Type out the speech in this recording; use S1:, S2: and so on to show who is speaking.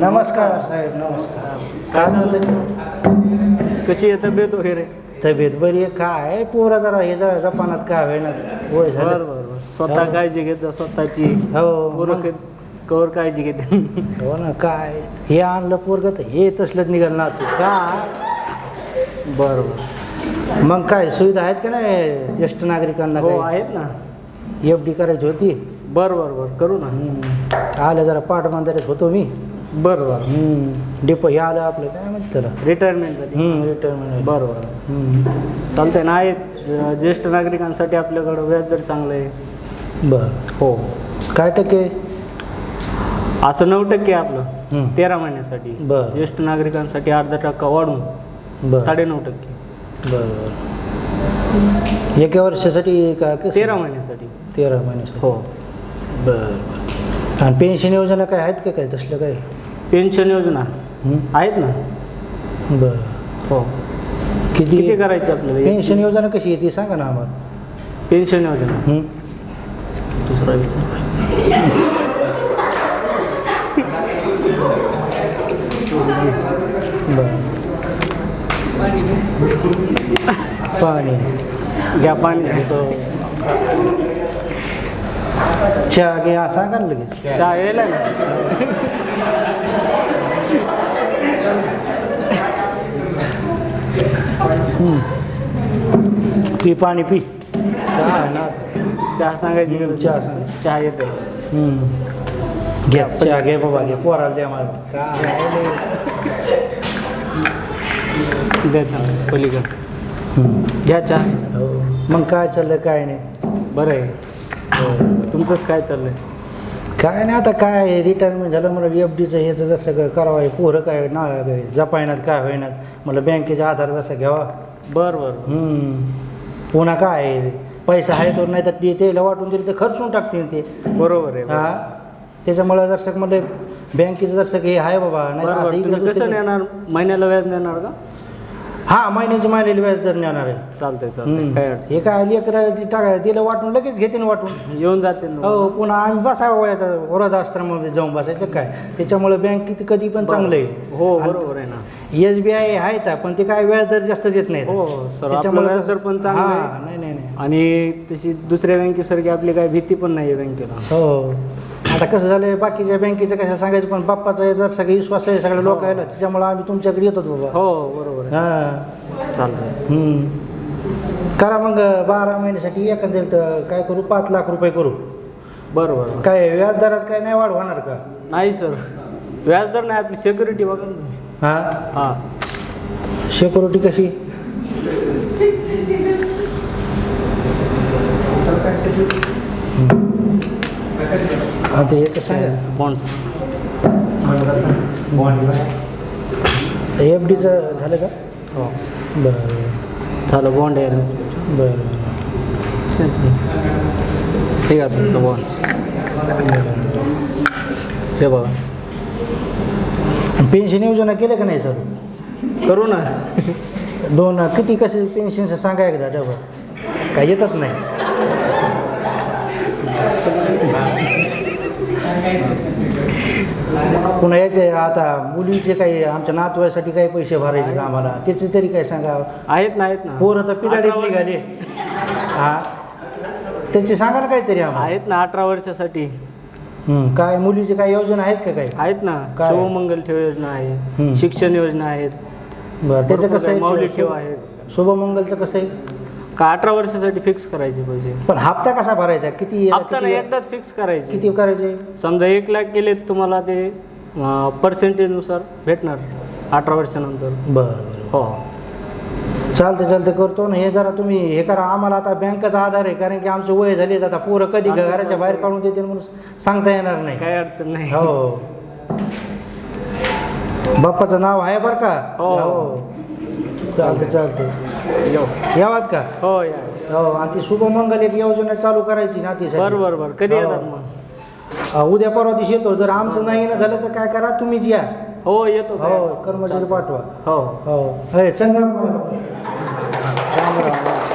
S1: नमस्कार साहेब नमस्कार. काय चाललंय?
S2: कशी आहे तब्येत वगैरे?
S1: तब्येत बरी आहे. काय पोरं जरा हे जरा जपानात काय होईना वय
S2: बर
S1: झालं.
S2: बर बर स्वतः काळजी घेत जा स्वतःची.
S1: हो.
S2: क- कवर काळजी घेते.
S1: हो ना काय? हे आणलं पोरग तर हे तसलंच निघाल ना तू काय
S2: बर बर.
S1: मग काय सुविधा आहेत का नाही ज्येष्ठ नागरिकांना
S2: हो आहेत ना.
S1: एफ डी करायची होती?
S2: बर बर बर. करू ना.
S1: आलं जरा पाटबंधाऱ्यात होतो मी.
S2: बर बर
S1: डिपो हे आलं आपलं काय म्हणते त्याला?
S2: रिटायरमेंट झाली
S1: रिटर्न
S2: बर बर चालतंय ना आहे ज्येष्ठ नागरिकांसाठी आपल्याकडं व्याज दर चांगलं आहे.
S1: बरं.
S2: हो.
S1: काय टक्के?
S2: असं नऊ टक्के आपलं. तेरा महिन्यासाठी.
S1: बरं.
S2: ज्येष्ठ नागरिकांसाठी अर्धा टक्का वाढून
S1: बरं.
S2: साडेनऊ टक्के.
S1: बरं. बरं एका वर्षासाठी का?
S2: तेरा महिन्यासाठी.
S1: तेरा महिन्यासाठी.
S2: हो.
S1: बरं बरं. आणि पेन्शन योजना काय आहेत का काय तसलं काय
S2: पेन्शन योजना? आहेत ना?
S1: बरं.
S2: हो.
S1: किती
S2: किती करायची आपल्याला?
S1: पेन्शन योजना कशी आहे ती सांगा ना आम्हाला.
S2: पेन्शन योजना.
S1: हं?
S2: दुसरा विचार.
S1: बरं. पाणी.
S2: घ्या पाणी. घेतो
S1: चहा घे सांगा ना लगेच
S2: चहा यायला ना
S1: पी पाणी पी। चहा ना।
S2: चहा सांगायची गरज
S1: चहा.
S2: चहा येते.
S1: घ्या चहा घे बाबा घे. पोराला द्या मला
S2: देत पलीकडं. घ्या चहा
S1: हो. मग काय चाललंय काय नाही.
S2: बरं आहे. तुमचंच काय चाललंय?
S1: काय नाही आता काय रिटायरमेंट झालं मला एफ डीचं ह्याचं जसं काय करावं आहे पोरं काय ना जपायनात काय होईनात मला बँकेचा आधार जसा घ्यावा.
S2: बरं बरं
S1: हं. पुन्हा काय आहे, पैसा आहे तो नाही तर ते त्याला वाटून दिले तर खर्चून टाकतील ते.
S2: बरोबर आहे
S1: हा. त्याच्यामुळे जर मला बँकेचं सगळं हे आहे बाबा नाही तर असं इकडं
S2: कसं नेणार? महिन्याला व्याज नेणार का?
S1: हा महिन्याची मारलेली व्याज दर नेणार आहे.
S2: चालतंय चालतंय.
S1: हं.
S2: काय अडचण
S1: हे काय लेकर टाका दिलं वाटून लगेच घेते ना वाटून.
S2: येऊन जाते
S1: हो पुन्हा आम्ही बसावं वयात वृद्धाश्रमामध्ये जाऊन बसायचं काय? त्याच्यामुळे बँकेत कधी पण चांगलं आहे.
S2: हो बरोबर आहे ना.
S1: एस बी आय आहे तर पण ते काय व्याज दर जास्त देत नाही
S2: हो सर आपलं व्याज दर पण चांगलं आहे.
S1: नाही नाही नाही.
S2: आणि तशी दुसऱ्या बँकेसारखी आपली काय भीती पण नाही आहे बँकेला.
S1: हो. आता कसं झालं बाकीच्या बँकेचं कसं सांगायचं पण बाप्पाचा हे जर सगळे विश्वास आहे सगळ्या लोक यायला त्याच्यामुळे आम्ही तुमच्याकडे येतो बाबा.
S2: हो बरोबर आहे.
S1: हां.
S2: चालतंय.
S1: हम्म. करा मग बारा महिन्यासाठी एकंदरीत काय करू? पाच लाख रुपये करू.
S2: बरं बरं
S1: काय व्याजदरात काय नाही वाढ होणार का?
S2: नाही सर. व्याजदर नाही आपली सिक्युरिटी बघा ना तुम्ही.
S1: हां.
S2: हां.
S1: सिक्युरिटी कशी? आता याचं सांगा
S2: बॉन्ड्स
S1: एफ डीचं झालं का?
S2: हो.
S1: बरं.
S2: झालं बॉन्ड आहे ना.
S1: बरं.
S2: ठीक आहे तुमचं बॉन्ड हे बघा.
S1: पेन्शन योजना केलं का नाही सर?
S2: करू ना.
S1: दोन किती कसे पेन्शनचं सांगा एकदा डबल काय येतच नाही. पुन्हा याचे आता मुलीचे काही आमच्या नातवासाठी काही पैसे भरायचे का आम्हाला? त्याचे तरी काय सांगा?
S2: आहेत ना आहेत ना.
S1: पोरं तर
S2: अठरा वर-
S1: निघाले. हा. त्याचे सांगा ना काहीतरी आम्हाला.
S2: आहेत ना अठरा वर्षासाठी.
S1: हं, काय मुलीचे काय योजना आहेत का काही?
S2: आहेत ना
S1: काय?
S2: शुभमंगल ठेव योजना
S1: हम्म.
S2: आहे शिक्षण योजना आहेत.
S1: बरं त्याचं
S2: भरपूर
S1: कसं
S2: आहे, माऊली
S1: आहे
S2: ठेव आहेत.
S1: शुभमंगलचं कसं आहे?
S2: का अठरा वर्षासाठी फिक्स करायचे पैसे?
S1: पण हप्ता कसा भरायचा? किती
S2: हप्ता
S1: किती
S2: एकदाच फिक्स करायचे.
S1: किती करायचे?
S2: समजा एक लाख केले तुम्हाला ते पर्सेंटेजनुसार भेटणार अठरा वर्षानंतर.
S1: बरं बरं.
S2: हो.
S1: चालते चालते करतो ना. हे जरा तुम्ही हे करा. आम्हाला आता बँकेचा आधार आहे. कारण की आमचे वय झाले आता पोरं कधी घराच्या. बाहेर काढून देतील म्हणून सांगता येणार नाही.
S2: काही अडचण नाही.
S1: हो. बाप्पाचं नाव आहे बरं का?
S2: हो.
S1: चालते चालते
S2: यो.
S1: यावात का?
S2: हो या.
S1: हो आणि ती शुभमंगल एक योजना चालू करायची ना ती
S2: बरं बरं बरं कधी
S1: हो.
S2: येतात मग?
S1: उद्या परवा दिवशी येतो. जर आमचं नाही ना झालं तर काय करा तुम्हीच या.
S2: हो येतो
S1: हो कर्मचारी पाठवा.
S2: हो.
S1: हो. हे चंद्र राम राम